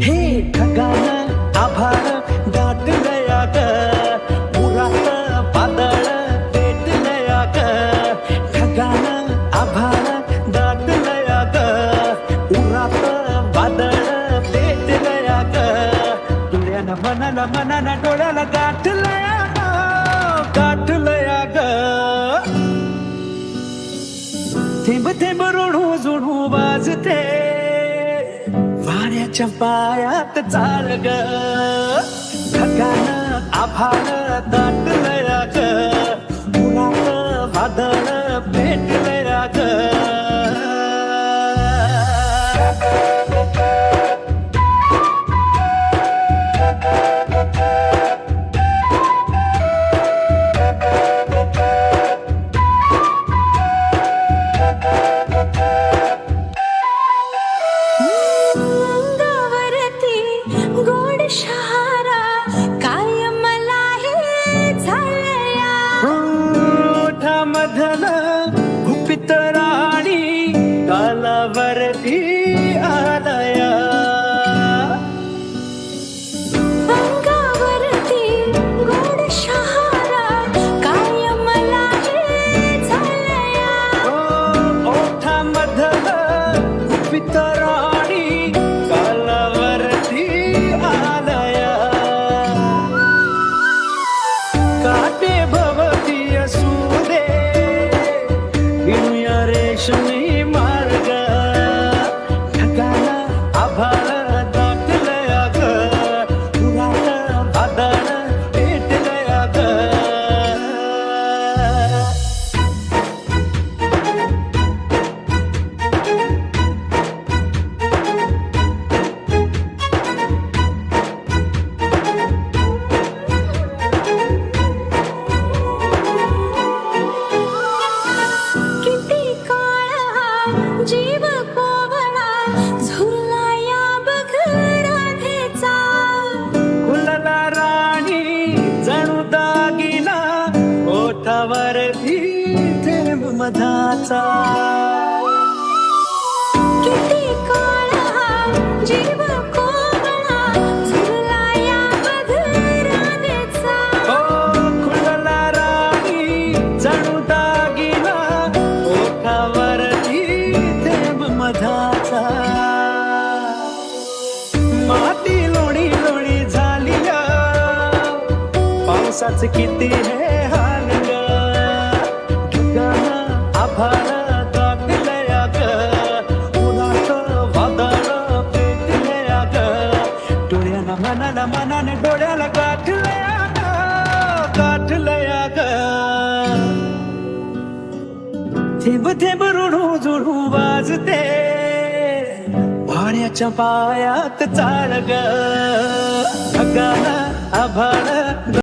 हे ढगान आभाळ दाटलया ग उरात पातळ पेटलया ग ढगान आभाळ दाटलया ग उरात पेट पेटलया ग डोळ्याला मनाला मनाला डोळ्याला गाठलया ग गाठलया ग थेंब थेंब रोडू जोडू वाजते. वाऱ्याच्या पायात चाल ग आभाळ. मधन राणि काल শুনি মা। दागिना ओठावरती थेंब मधाचा. माती लोणी लोणी झाली. पावसाचं किती हे मनाला मनाने डोळ्याला गाठलया गाठलया ग थेंब थेंब रुणू जुळू वाजते वाऱ्याच्या पायात चाळ ग. ढगाला आभाळ